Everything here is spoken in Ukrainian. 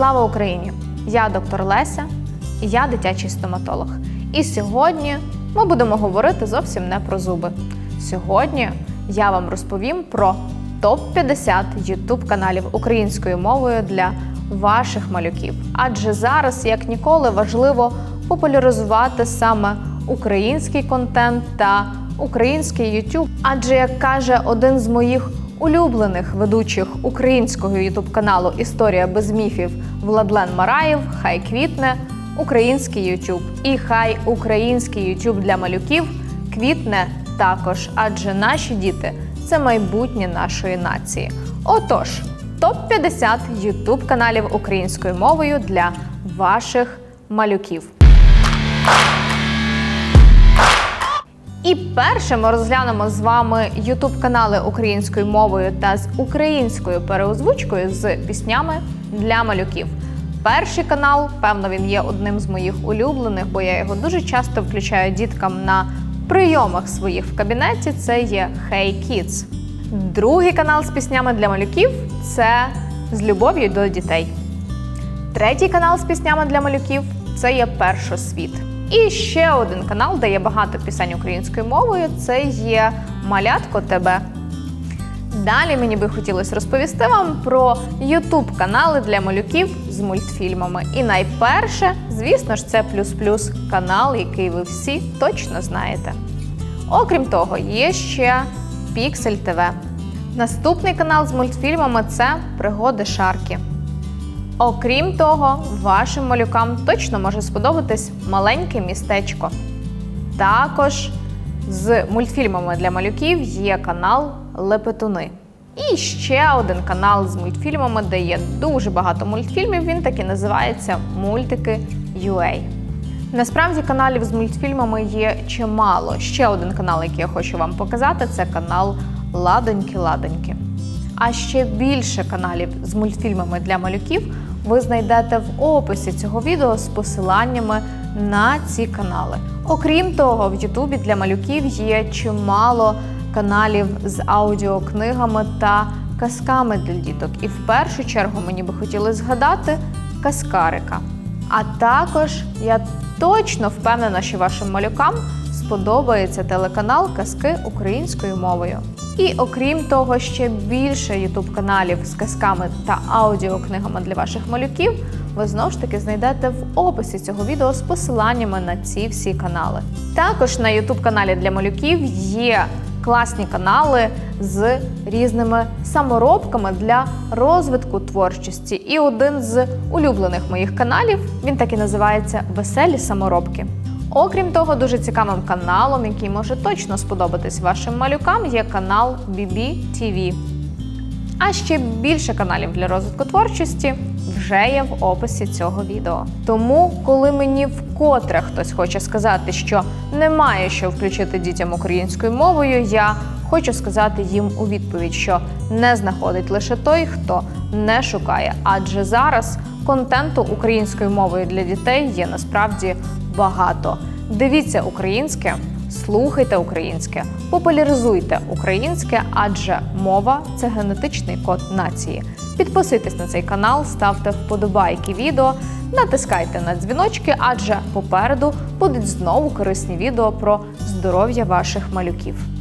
Слава Україні! Я доктор Леся, я дитячий стоматолог. І сьогодні ми будемо говорити зовсім не про зуби. Сьогодні я вам розповім про топ-50 YouTube каналів українською мовою для ваших малюків. Адже зараз, як ніколи, важливо популяризувати саме український контент та український YouTube. Адже, як каже один з моїх улюблених ведучих українського youtube каналу Історія без міфів Владлен Мараєв, хай квітне український YouTube. І хай український YouTube для малюків квітне також, адже наші діти це майбутнє нашої нації. Отож, топ-50 youtube каналів українською мовою для ваших малюків. І перше ми розглянемо з вами youtube канали українською мовою та з українською переозвучкою з піснями для малюків. Перший канал, певно, він є одним з моїх улюблених, бо я його дуже часто включаю діткам на прийомах своїх в кабінеті. Це є Hey Kids. Другий канал з піснями для малюків це з любов'ю до дітей. Третій канал з піснями для малюків це є Першосвіт. І ще один канал, де є багато пісень українською мовою, це є Малятко ТБ. Далі мені би хотілося розповісти вам про youtube канали для малюків з мультфільмами. І найперше, звісно ж, це плюс плюс канал, який ви всі точно знаєте. Окрім того, є ще Pixel TV. Наступний канал з мультфільмами це Пригоди Шарки. Окрім того, вашим малюкам точно може сподобатись маленьке містечко. Також з мультфільмами для малюків є канал Лепетуни. І ще один канал з мультфільмами, де є дуже багато мультфільмів. Він так і називається Мультики UA. Насправді каналів з мультфільмами є чимало. Ще один канал, який я хочу вам показати, це канал Ладоньки-Ладоньки. А ще більше каналів з мультфільмами для малюків ви знайдете в описі цього відео з посиланнями на ці канали. Окрім того, в Ютубі для малюків є чимало каналів з аудіокнигами та казками для діток. І в першу чергу мені би хотілося згадати казкарика. А також я точно впевнена, що вашим малюкам сподобається телеканал Казки українською мовою. І окрім того, ще більше ютуб каналів з казками та аудіокнигами для ваших малюків ви знову ж таки знайдете в описі цього відео з посиланнями на ці всі канали. Також на ютуб каналі для малюків є класні канали з різними саморобками для розвитку творчості. І один з улюблених моїх каналів він так і називається Веселі саморобки. Окрім того, дуже цікавим каналом, який може точно сподобатись вашим малюкам, є канал BB TV. А ще більше каналів для розвитку творчості вже є в описі цього відео. Тому, коли мені вкотре хтось хоче сказати, що немає що включити дітям українською мовою, я хочу сказати їм у відповідь, що не знаходить лише той, хто не шукає. Адже зараз контенту українською мовою для дітей є насправді багато. Дивіться українське, слухайте українське, популяризуйте українське, адже мова це генетичний код нації. Підписуйтесь на цей канал, ставте вподобайки відео, натискайте на дзвіночки, адже попереду будуть знову корисні відео про здоров'я ваших малюків.